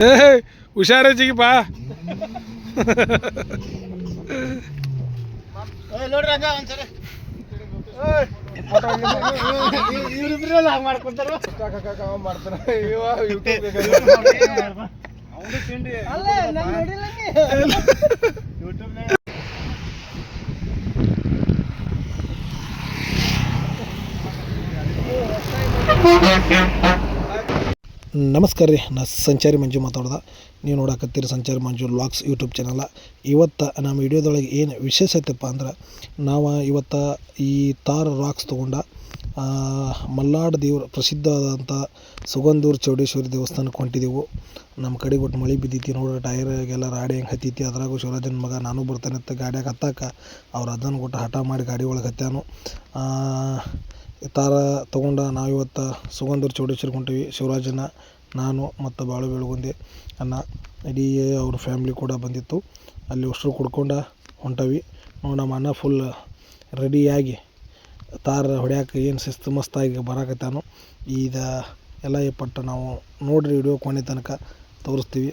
ಏ ಹುಷಾರೇ ಜಿಗಿಪ್ಪ ನೋಡ್ರಿ ಹಂಗ ಒಂದ್ಸರಿ. ಇವ್ರಿಬ್ರಲ್ಲ ಹಂಗೆ ಮಾಡ್ಕೊಂತಾರ? ಮಾಡ್ತಾರ ಯೂಟ್ಯೂಬ್ ನಮಸ್ಕಾರ ರೀ ನಾ ಸಂಚಾರಿ ಮಂಜು ಮಾತಾಡ್ದೆ. ನೀವು ನೋಡಕತ್ತೀರಿ ಸಂಚಾರಿ ಮಂಜು ಲಾಕ್ಸ್ ಯೂಟ್ಯೂಬ್ ಚಾನಲ. ಇವತ್ತು ನಮ್ಮ ವಿಡಿಯೋದೊಳಗೆ ಏನು ವಿಶೇಷತೆಪ್ಪ ಅಂದ್ರೆ ನಾವು ಇವತ್ತು ಈ ತಾರ್ ರಾಕ್ಸ್ ತೊಗೊಂಡ ಮಲ್ಲಾಡ್ ದೇವ್ರ ಪ್ರಸಿದ್ಧವಾದಂಥ ಸುಗಂಧೂರು ಚೌಡೇಶ್ವರಿ ದೇವಸ್ಥಾನಕ್ಕೆ ಹೊಂಟಿದ್ದೆವು ನಮ್ಮ ಕಡೆ ಒಟ್ಟು ಮಳೆ ಬಿದ್ದೈತಿ ನೋಡ್ರಿ ಟೈರ್ಗೆಲ್ಲ ರಾಡಿ ಹೆಂಗೆ ಹತ್ತೈತಿ ಅದ್ರಾಗೂ ಶಿವರಾಜನ ಮಗ ನಾನು ಬರ್ತಾನೆ ಅಂತ ಗಾಡ್ಯಾಗ ಹತ್ತಾಕ ಅವ್ರು ಅದನ್ನು ಕೊಟ್ಟು ಹಠ ಮಾಡಿ ಗಾಡಿ ಒಳಗೆ ಹತ್ಯಾನು. ಆ, ತಾರ ತಗೊಂಡ ನಾವು ಇವತ್ತು ಸುಗಂಧೂರು ಚೌಡೇಶ್ವರಿಗೆ ಹೊಂಟೀವಿ. ಶಿವರಾಜನ ನಾನು ಮತ್ತು ಬಾಳು ಬೆಳಗುಂದಿ ಅನ್ನ ಇಡೀ ಅವ್ರ ಫ್ಯಾಮ್ಲಿ ಕೂಡ ಬಂದಿತ್ತು. ಅಲ್ಲಿ ಉಸಿರು ಕುಡ್ಕೊಂಡು ಹೊಂಟವಿ. ನೋಡಿ ನಮ್ಮ ಅಣ್ಣ ಫುಲ್ ರೆಡಿಯಾಗಿ ತಾರ ಹೊಡ್ಯಾಕ ಏನು ಶಿಸ್ತು ಮಸ್ತಾಗಿ ಬರಾಕತ್ತಾನು, ಈಗ ಎಲ್ಲ ಪಟ್ಟು ನಾವು ನೋಡಿರಿ ವಿಡಿಯೋ ಕೊನೆ ತನಕ ತೋರಿಸ್ತೀವಿ.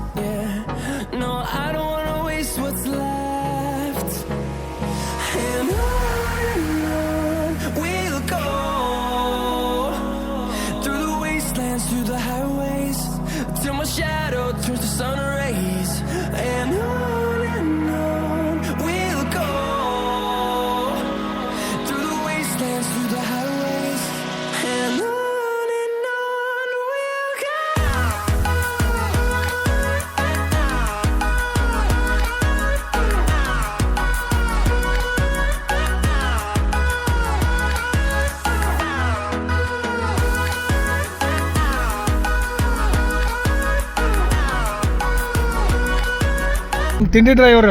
ತಿಂಡಿ ಡ್ರೈವರ್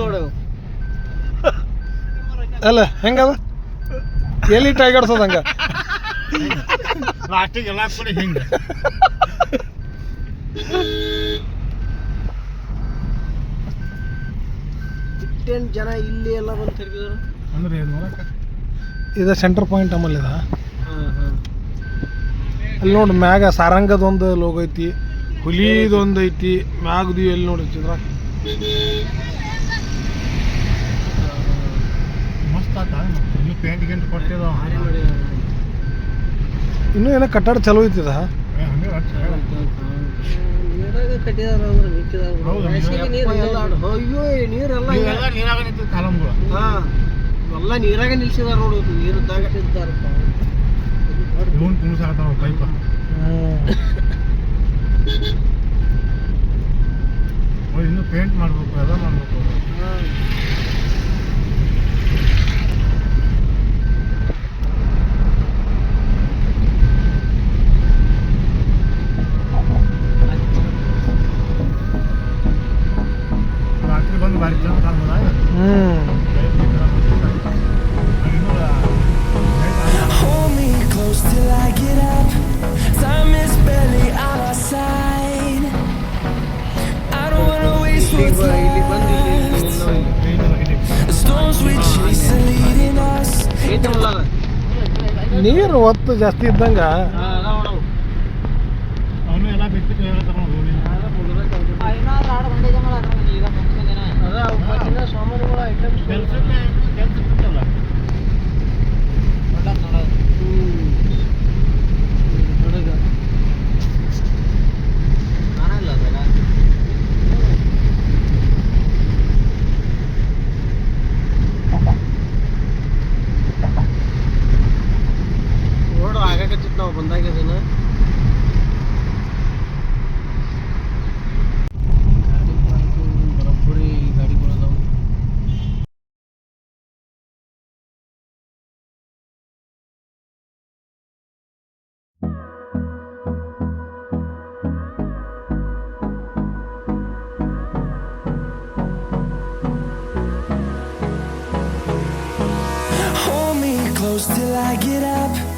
ನೋಡು. ಅಲ್ಲ ಹೆಂಗದ? ಎಲ್ಲಿ ಟೈಗರ್ಸೋದು ಹಂಗೆ? ಲಾಸ್ಟಿಗೆ ಎಲ್ಲ ಕೂಡ ಹಿಂಗೆ. ಜನ ಇಲ್ಲಿ ಎಲ್ಲ ಬಂದು ತಿರುಗಿದ್ರು? ಅಂದ್ರೆ ನೋಡಕ್ಕೆ. ಇದು ಸೆಂಟರ್ ಪಾಯಿಂಟ್ ಆಮೇಲೆ ಹಾಂ ಅಲ್ಲಿ ನೋಡಿ ಮ್ಯಾಗ ಸಾರಂಗದೊಂದು ಲೋಗೋ ಐತಿ. ಹುಲಿದೊಂದು ಐತಿ ಮ್ಯಾಗದು ಎಲ್ಲಿ ನೋಡಿ ಚಿತ್ರ? ಮಸ್ತ್ ಆತ ಪೇಂಟ್ ಗಿಂಟ್ ಕೊಟ್ಟಿರೋ ಭಾರಿ ಮಾಡಿದ ಇನ್ನೂ ಏನೋ ಕಟ್ಟಡ ಚಲೋ ಐತಿದ? ಎಲ್ಲ ನೀರಾಗ ನಿಲ್ಸಿದಾರ ನೋಡು ನೀರು ಇದ್ದಾರಪ್ಪ ಪೈಪ. ಇನ್ನೂ ಪೇಂಟ್ ಮಾಡ್ಬೇಕು ಎಲ್ಲ ಮಾಡ್ಬೇಕು ರಾತ್ರಿ ಬಂದು ಬಾರಿ ಜನ ಕಾಣ್ಬೋದ ಹ್ಞೂ Hold me close till I ನೀರು ಒತ್ತು ಜಾಸ್ತಿ ಇದ್ದಂಗ ಅವನು बंदा के दिन है Till I get up.